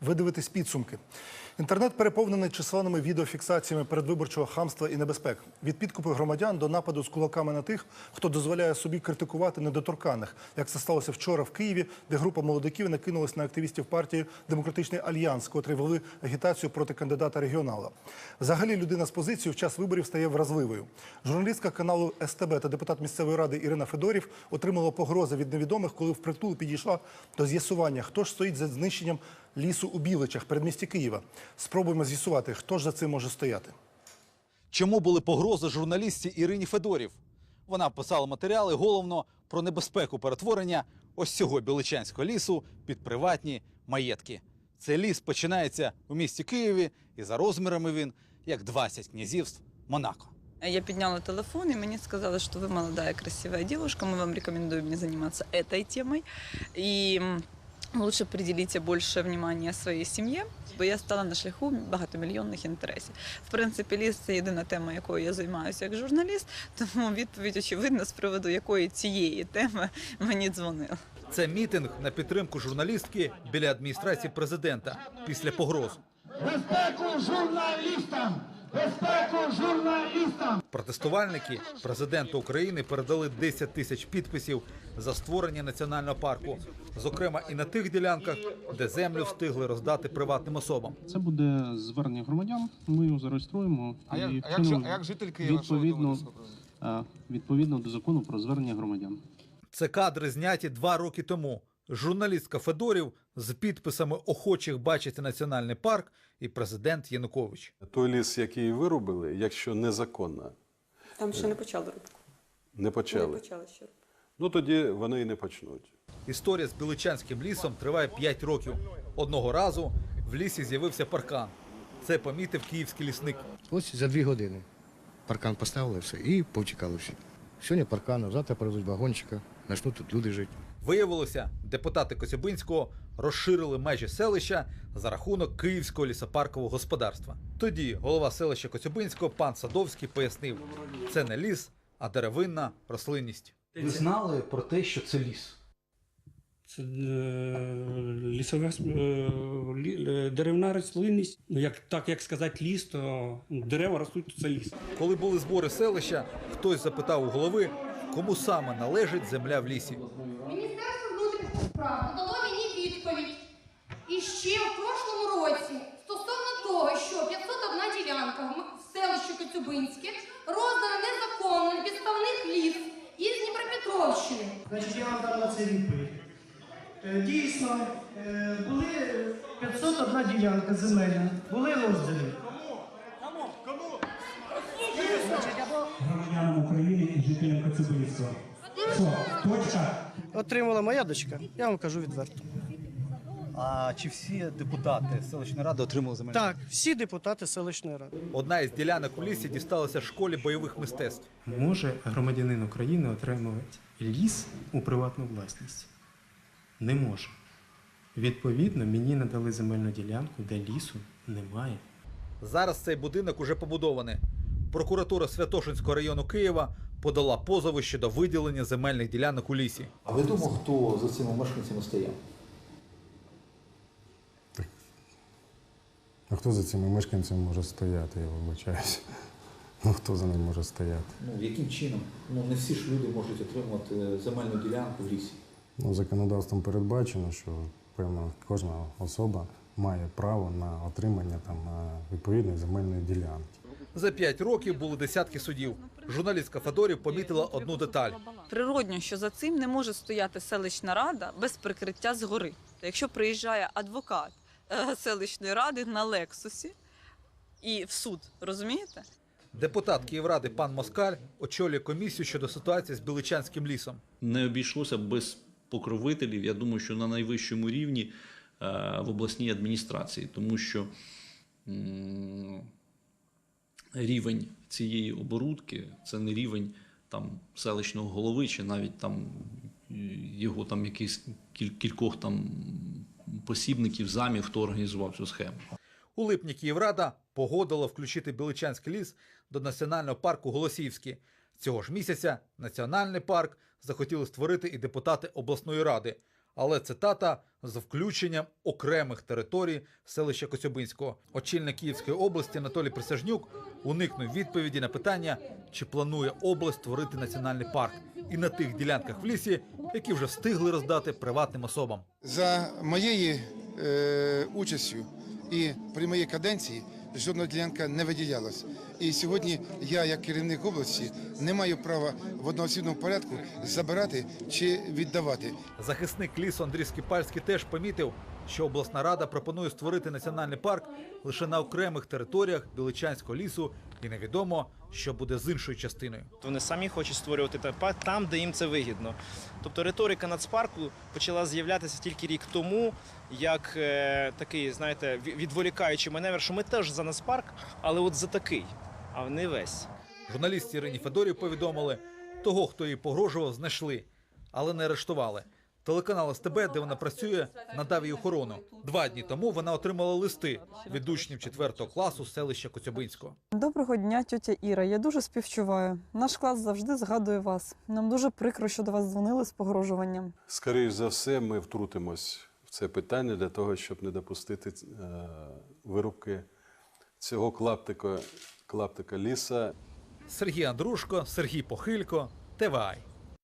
Ви дивитесь підсумки. Інтернет переповнений численними відеофіксаціями передвиборчого хамства і небезпек. Від підкупу громадян до нападу з кулаками на тих, хто дозволяє собі критикувати недоторканих, як це сталося вчора в Києві, де група молодиків накинулась на активістів партії Демократичний альянс, котрі вели агітацію проти кандидата регіонала. Взагалі людина з позицією в час виборів стає вразливою. Журналістка каналу СТБ та депутат місцевої ради Ірина Федорів отримала погрози від невідомих, коли впритул підійшла до з'ясування, хто ж стоїть за знищенням лісу у Біличах, передмісті Києва. Спробуємо з'ясувати, хто ж за цим може стояти. Чому були погрози журналістці Ірині Федорів? Вона писала матеріали головно про небезпеку перетворення ось цього біличанського лісу під приватні маєтки. Цей ліс починається у місті Києві, і за розмірами він як 20 князівств Монако. Я підняла телефон, і мені сказали, що ви молодая, красивая девушка, мы вам рекомендуем не заниматься этой темой. И м, лучше приділіться більше внимания своїй сім'ї, бо я стала на шляху багатомільйонних інтересів. В принципі, ліс це єдина тема, якою я займаюся як журналіст, тому відповідь очевидна з приводу якої цієї теми мені дзвонили. Це мітинг на підтримку журналістки біля адміністрації президента після погроз. Безпеку журналістам! Безпеку журналістам! Протестувальники президенту України передали 10 тисяч підписів за створення національного парку, зокрема і на тих ділянках, де землю встигли роздати приватним особам. Це буде звернення громадян. Ми його зареєструємо А як, і а як, а як житель Києва, відповідно, е, відповідно до закону про звернення громадян. Це кадри зняті два роки тому. Журналістка Федорів з підписами охочих бачити національний парк і президент Янукович. Той ліс, який вирубили, якщо незаконно, Там ще не почали рубку. не Не почали, почали ще. ну тоді вони і не почнуть. Історія з Біличанським лісом триває 5 років. Одного разу в лісі з'явився паркан. Це помітив київський лісник. Ось за дві години паркан поставили все і повтікали всі. Сьогодні паркан, завтра привезуть вагончика, почнуть тут люди жити. Виявилося, депутати Коцюбинського розширили межі селища за рахунок Київського лісопаркового господарства. Тоді голова селища Коцюбинського пан Садовський пояснив, це не ліс, а деревинна рослинність. Ви знали про те, що це ліс? Це е, лісова е, е, деревна рослинність. Ну, як так як сказати ліс, то дерева ростуть, то це ліс. Коли були збори селища, хтось запитав у голови, кому саме належить земля в лісі. Внутрішніх дало мені відповідь. І ще в прошлому році стосовно того, що 501 ділянка в селищі Коцюбинське роздана незаконно на підставних ліс із Дніпропетровщини. Значить, я вам дам на це відповідь. Е, Дійсно, е, були 501 ділянка земельна, були роздані. Громадянам України і жителям Коцюбинського. Отримала моя дочка, я вам кажу відверто. А чи всі депутати селищної ради отримали земельну? Так, всі депутати селищної ради. Одна із ділянок у лісі дісталася школі бойових мистецтв. Може громадянин України отримувати ліс у приватну власність? Не може. Відповідно, мені надали земельну ділянку, де лісу немає. Зараз цей будинок уже побудований. Прокуратура Святошинського району Києва подала позови щодо виділення земельних ділянок у лісі. А відомо, хто за цими мешканцями стояв? А хто за цими мешканцями може стояти, я вибачаюся. Ну хто за ним може стояти? Ну, яким чином? Ну, не всі ж люди можуть отримувати земельну ділянку в лісі. Ну, законодавством передбачено, що певна кожна особа має право на отримання там е, відповідної земельної ділянки. За п'ять років були десятки судів. Журналістка Федорів помітила одну деталь. Природньо, що за цим не може стояти селищна рада без прикриття згори. Якщо приїжджає адвокат е, селищної ради на Лексусі і в суд, розумієте? Депутат Київради пан Москаль очолює комісію щодо ситуації з Біличанським лісом. не обійшлося без покровителів. Я думаю, що на найвищому рівні е, в обласній адміністрації, тому що рівень цієї оборудки це не рівень там селищного голови, чи навіть там е, його там кіль- кількох там посібників, замів, хто організував цю схему. У липні Київрада погодила включити Біличанський ліс до національного парку Голосіївський. Цього ж місяця національний парк захотіли створити і депутати обласної ради. Але цитата з включенням окремих територій селища Коцюбинського. Очільник Київської області Анатолій Присяжнюк уникнув відповіді на питання, чи планує область створити національний парк і на тих ділянках в лісі, які вже встигли роздати приватним особам. За моєю е, участю і при моїй каденції жодна ділянка не виділялась. І сьогодні я, як керівник області, не маю права в одноосібному порядку забирати чи віддавати. Захисник лісу Андрій Скіпальський теж помітив, що обласна рада пропонує створити національний парк лише на окремих територіях Біличанського лісу, і невідомо, що буде з іншою частиною. Вони самі хочуть створювати та- парк там, де їм це вигідно. Тобто риторика нацпарку почала з'являтися тільки рік тому, як е, такий, знаєте, відволікаючий маневр, що ми теж за нацпарк, але от за такий, а не весь. Журналісті Ірині Федорів повідомили, того, хто їй погрожував, знайшли, але не арештували. Телеканал СТБ, де вона працює, надав їй охорону. Два дні тому вона отримала листи від учнів 4 класу селища Коцюбинського. Доброго дня, тьотя Іра. Я дуже співчуваю. Наш клас завжди згадує вас. Нам дуже прикро, що до вас дзвонили з погрожуванням. Скоріше за все, ми втрутимось в це питання для того, щоб не допустити е, вирубки цього клаптика, клаптика ліса. Сергій Андрушко, Сергій Похилько, ТВАЙ.